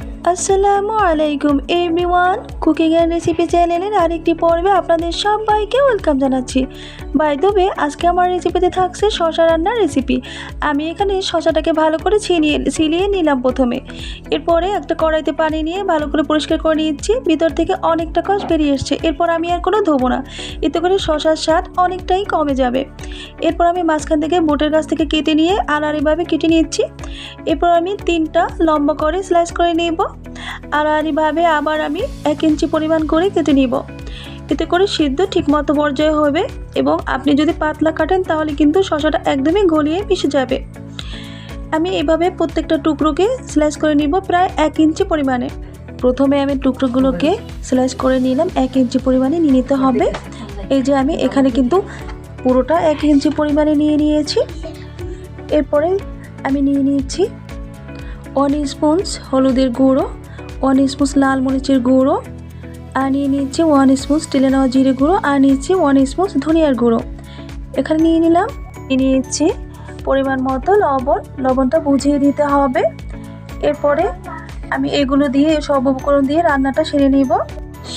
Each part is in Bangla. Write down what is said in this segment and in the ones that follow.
Yeah. আসসালামু আলাইকুম এভরিওয়ান কুকিং অ্যান্ড রেসিপি চ্যানেলের আরেকটি পর্বে আপনাদের সবাইকে ওয়েলকাম জানাচ্ছি। বাই দেবে আজকে আমার রেসিপিতে থাকছে শশা রান্নার রেসিপি আমি এখানে শশাটাকে ভালো করে ছিনিয়ে, ছিলিয়ে নিলাম প্রথমে। এরপরে একটা কড়াইতে পানি নিয়ে ভালো করে পরিষ্কার করে নিচ্ছি। ভিতর থেকে অনেকটা কষ বেরিয়ে এসছে। এরপর আমি আর কোনো ধোবো না। এতে করে শশার স্বাদ অনেকটাই কমে যাবে। এরপর আমি মাঝখান থেকে বোটের গাছ থেকে কেটে নিয়ে আড়াআড়িভাবে কেটে নিচ্ছি। এরপর আমি তিনটা লম্বা করে স্লাইস করে নেব। আড়াআড়িভাবে আবার আমি এক ইঞ্চি পরিমাণ করে কেটে নিব। এতে করে সিদ্ধ ঠিকমতো পর্যায়ে হবে এবং আপনি যদি পাতলা কাটেন তাহলে কিন্তু শশাটা একদমই গলিয়ে মিশে যাবে। আমি এভাবে প্রত্যেকটা টুকরোকে স্লাইস করে নিব প্রায় এক ইঞ্চি পরিমাণে। প্রথমে আমি টুকরোগুলোকে স্লাইস করে নিলাম, এক ইঞ্চি পরিমাণে নিয়ে নিতে হবে। এই যে আমি এখানে কিন্তু পুরোটা এক ইঞ্চি পরিমাণে নিয়ে নিয়েছি। এরপরে আমি নিয়ে নিয়েছি ওয়ান স্পুনস হলুদের গুঁড়ো ওয়ান স্পুন লাল মরিচের গুঁড়ো, আর নিয়ে নিচ্ছি ওয়ান স্পুন তেলে নেওয়া জিরে গুঁড়ো, আর নিচ্ছি ওয়ান স্পুন ধনিয়ার গুঁড়ো। এখানে নিয়ে নিলাম, নিয়ে নিচ্ছি পরিমাণ মতো লবণ, লবণটা বুঝিয়ে দিতে হবে। এরপরে আমি এগুলো দিয়ে, সব উপকরণ দিয়ে রান্নাটা সেরে নিব।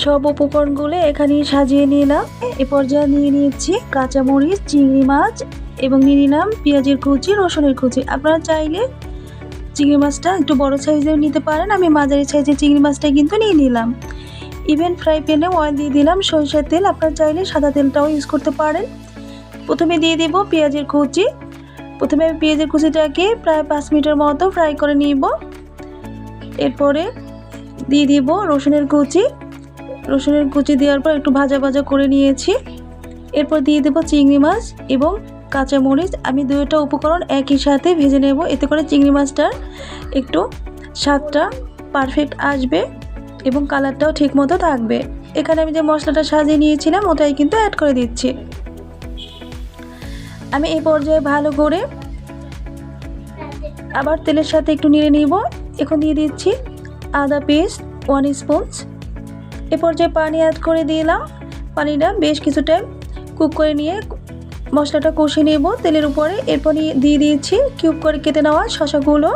সব উপকরণগুলো এখানে সাজিয়ে নিলাম। এ পর্যায়ে নিয়ে নিচ্ছি কাঁচামরিচ, চিংড়ি মাছ এবং নিয়ে নিলাম পেঁয়াজের কুচি, রসুনের কুচি। আপনারা চাইলে চিংড়ি মাছটা একটু বড় সাইজেও নিতে পারেন। আমি মাঝারি সাইজের চিংড়ি মাছটা কিন্তু নিয়ে নিলাম। ইভেন ফ্রাই প্যানে অয়েল দিয়ে দিলাম সরিষার তেল। আপনার চাইলে সাদা তেলটাও ইউজ করতে পারেন। প্রথমে দিয়ে দেব পেঁয়াজের কুচি। প্রথমে আমি পেঁয়াজের কুচিটাকে প্রায় পাঁচ মিনিটের মতো ফ্রাই করে নিব। এরপরে দিয়ে দিব রসুনের কুচি। রসুনের কুচি দেওয়ার পর একটু ভাজা ভাজা করে নিয়েছি। এরপর দিয়ে দেবো চিংড়ি মাছ এবং কাঁচামরিচ আমি দুইটা উপকরণ একই সাথে ভেজে নেব। এতে করে চিংড়ি মাছটার একটু স্বাদটা পারফেক্ট আসবে এবং কালারটাও ঠিক মতো থাকবে। এখানে আমি যে মশলাটা সাজিয়ে নিয়েছিলাম, ওটাই কিন্তু অ্যাড করে দিচ্ছি। আমি এই পর্যায়ে ভালো করে আবার তেলের সাথে একটু নিয়ে নিব। এখন দিয়ে দিচ্ছি আদা পেস্ট ওয়ান স্পুনস এ পর্যায়ে পানি অ্যাড করে দিলাম। পানিটা বেশ কিছু টাইম কুক করে নিয়ে মশলাটা কষিয়ে নেব তেলের উপরে। এরপর দিয়ে দিয়েছি কিউব করে কেটে নেওয়া শশাগুলো।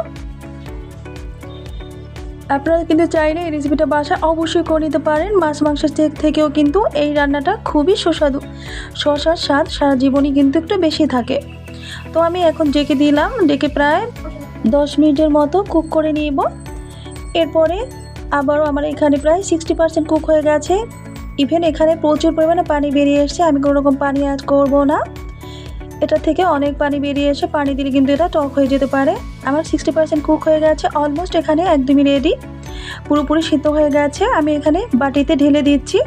আপনারা কিন্তু চাইলে এই রেসিপিটা বাসা অবশ্যই করে নিতে পারেন। মাছ মাংসের থেকেও কিন্তু এই রান্নাটা খুবই সুস্বাদু। শশার স্বাদ সারা জীবনই কিন্তু একটু বেশি থাকে। তো আমি এখন ডেকে দিলাম, ডেকে প্রায় দশ মিনিটের মতো কুক করে নিব। এরপরে আবারও আমার এখানে প্রায় সিক্সটি পার্সেন্ট কুক হয়ে গেছে। ইভেন এখানে প্রচুর পরিমাণে পানি বেরিয়ে এসছে, আমি কোনো রকম পানি অ্যাড করব না। এটা থেকে অনেক পানি বেরিয়ে এসে পানি দিলে কিন্তু এটা টক হয়ে যেতে পারে। আমার সিক্সটি পার্সেন্ট কুক হয়ে গেছে অলমোস্ট এখানে একদমই রেডি পুরোপুরি সিদ্ধ হয়ে গেছে, আমি এখানে বাটিতে ঢেলে দিচ্ছি।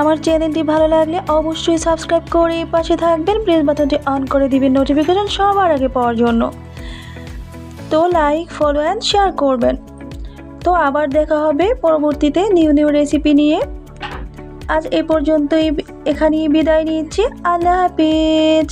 আমার চ্যানেলটি ভালো লাগলে অবশ্যই সাবস্ক্রাইব করে পাশে থাকবেন প্রেস বাটনটি অন করে দিবেন নোটিফিকেশন সবার আগে পাওয়ার জন্য। তো লাইক ফলো অ্যান্ড শেয়ার করবেন। তো আবার দেখা হবে পরবর্তীতে নিউ নিউ রেসিপি নিয়ে। আজ এ পর্যন্তই, এখানেই বিদায় নিচ্ছি, আল্লাহ হাফিজ।